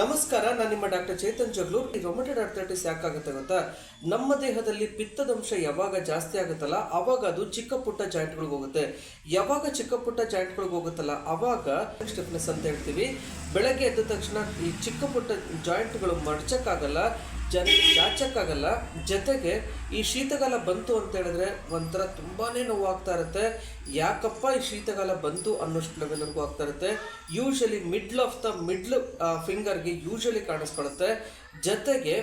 ನಮಸ್ಕಾರ, ನಾನು ನಿಮ್ಮ ಡಾಕ್ಟರ್ ಚೇತನ್ ಜಗ್ಲೂರ್. ಈ ರೊಮಟೆಡ್ ಆರ್ಥರೈಟಿಸ್ ಯಾಕಾಗುತ್ತೆ ಗೊತ್ತಾ ನಮ್ಮ ದೇಹದಲ್ಲಿ ಪಿತ್ತದಂಶ ಯಾವಾಗ ಜಾಸ್ತಿ ಆಗುತ್ತಲ್ಲ, ಅವಾಗ ಅದು ಚಿಕ್ಕ ಪುಟ್ಟ ಜಾಯಿಂಟ್ಗಳಿಗೆ ಹೋಗುತ್ತೆ. ಯಾವಾಗ ಚಿಕ್ಕ ಪುಟ್ಟ ಜಾಯಿಂಟ್ಗಳಿಗೆ ಹೋಗುತ್ತಲ್ಲ, ಅವಾಗ ಸ್ಟಿಫ್ನೆಸ್ ಅಂತ ಹೇಳ್ತೀವಿ. ಬೆಳಗ್ಗೆ ಎದ್ದ ತಕ್ಷಣ ಈ ಚಿಕ್ಕ ಪುಟ್ಟ ಜಾಯಿಂಟ್ಗಳು ಮಡ್ಚಕ್ಕಾಗಲ್ಲ. ಜನ ಜಾಚಕ್ಕಾಗಲ್ಲ ಜೊತೆಗೆ ಈ ಶೀತಗಾಲ ಬಂತು ಅಂತ ಹೇಳಿದ್ರೆ ಒಂಥರ ತುಂಬಾ ನೋವಾಗ್ತಾ ಇರುತ್ತೆ. ಯಾಕಪ್ಪ ಈ ಶೀತಗಾಲ ಬಂತು ಅನ್ನೋಷ್ಟು ಲೆವೆಲ್ವರೆಗೂ ಆಗ್ತಾ ಇರುತ್ತೆ. Usually middle of the middle ಫಿಂಗರ್ಗೆ usually ಕಾಣಿಸ್ಕೊಳುತ್ತೆ. ಜೊತೆಗೆ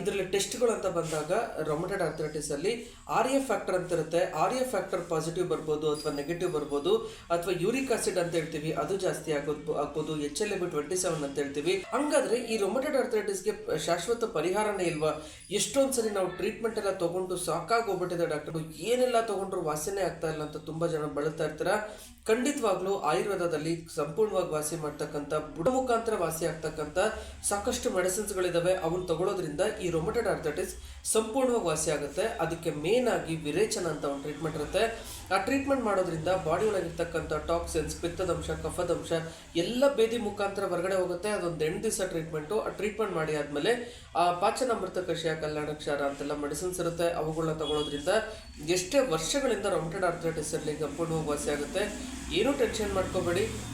ಇದರಲ್ಲಿ ಟೆಸ್ಟ್ಗಳು ಅಂತ ಬಂದಾಗ ರೊಮಟೆಡ್ ಆರ್ಥರೈಟಿಸ್ ಅಲ್ಲಿ ಆರ್ ಎಫ್ ಫ್ಯಾಕ್ಟರ್ ಅಂತ ಇರುತ್ತೆ. ಆರ್ ಎಫ್ ಫ್ಯಾಕ್ಟರ್ ಪಾಸಿಟಿವ್ ಬರ್ಬೋದು ಅಥವಾ ನೆಗೆಟಿವ್ ಬರ್ಬೋದು ಅಥವಾ ಯೂರಿಕ್ ಆಸಿಡ್ ಅಂತ ಹೇಳ್ತೀವಿ, ಅದು ಜಾಸ್ತಿ ಆಗೋದು ಆಗ್ಬೋದು. H L M twenty seven ಅಂತ ಹೇಳ್ತೀವಿ. ಹಂಗಾದ್ರೆ ಈ ರೊಮಟೆಡ್ ಆರ್ಥರೈಟಿಸ್ಗೆ ಶಾಶ್ವತ ಪರಿಹಾರನೇ ಇಲ್ವಾ? ಎಷ್ಟೊಂದು ಸರಿ ನಾವು ಟ್ರೀಟ್ಮೆಂಟ್ ಎಲ್ಲ ತಗೊಂಡು ಸಾಕಾಗೋಗ್ಬಿಟ್ಟಿದೆ ಡಾಕ್ಟರ್. ಏನೆಲ್ಲ ತೊಗೊಂಡ್ರು ವಾಸನೆ ಆಗ್ತಾ ಇಲ್ಲ ಅಂತ ತುಂಬಾ ಜನ ಬಳಲ್ತಾ ಇರ್ತಾರ. ಖಂಡಿತವಾಗ್ಲೂ ಆಯುರ್ವೇದದಲ್ಲಿ ಸಂಪೂರ್ಣವಾಗಿ ವಾಸಿ ಮಾಡ್ತಕ್ಕಂಥ ಬುಡ ಮುಖಾಂತರ ವಾಸಿ ಆಗ್ತಕ್ಕಂಥ ಸಾಕಷ್ಟು ಮೆಡಿಸಿನ್ಸ್ಗಳಿದ್ದಾವೆ ಅವನ್ನ ತಗೊಳ್ಳೋದ್ರಿಂದ ಈ ರೊಮಟೆಡ್ ಆರ್ಥೈಟಿಸ್ ಸಂಪೂರ್ಣವಾಗಿ ವಾಸಿ ಆಗುತ್ತೆ. ಅದಕ್ಕೆ ಮೇನ್ ಆಗಿ ವಿರೇಚನ ಅಂತ ಒಂದು ಟ್ರೀಟ್ಮೆಂಟ್ ಇರುತ್ತೆ. ಆ ಟ್ರೀಟ್ಮೆಂಟ್ ಮಾಡೋದ್ರಿಂದ ಬಾಡಿ ಒಳಗಿರ್ತಕ್ಕಂಥ ಟಾಕ್ಸಿನ್ಸ್ ಪಿತ್ತದಂಶ, ಕಫದಂಶ ಎಲ್ಲ ಬೇದಿ ಮುಖಾಂತರ ಹೊರಗಡೆ ಹೋಗುತ್ತೆ. ಅದೊಂದು ಎಂಟು ದಿವಸ ಟ್ರೀಟ್ಮೆಂಟು ಆ ಟ್ರೀಟ್ಮೆಂಟ್ ಮಾಡಿ ಆದಮೇಲೆ ಆ ಪಾಚನ ಪಾಚನಾಮೃತ ಕಲ್ಯಾಣ ಕಲ್ಯಾಣಕ್ಷಾರ ಅಂತೆಲ್ಲ ಮೆಡಿಸಿನ್ಸ್ ಇರುತ್ತೆ. ಅವುಗಳನ್ನ ತಗೊಳ್ಳೋದ್ರಿಂದ ಎಷ್ಟೇ ವರ್ಷಗಳಿಂದ ರೊಮಟೆಡ್ ಆರ್ಥರೈಟಿಸ್ ಅಲ್ಲಿ ಸಂಪೂರ್ಣವಾಗಿ ವಾಸಿ ಆಗುತ್ತೆ. ಏನೂ ಟೆನ್ಷನ್ ಮಾಡ್ಕೋಬೇಡಿ.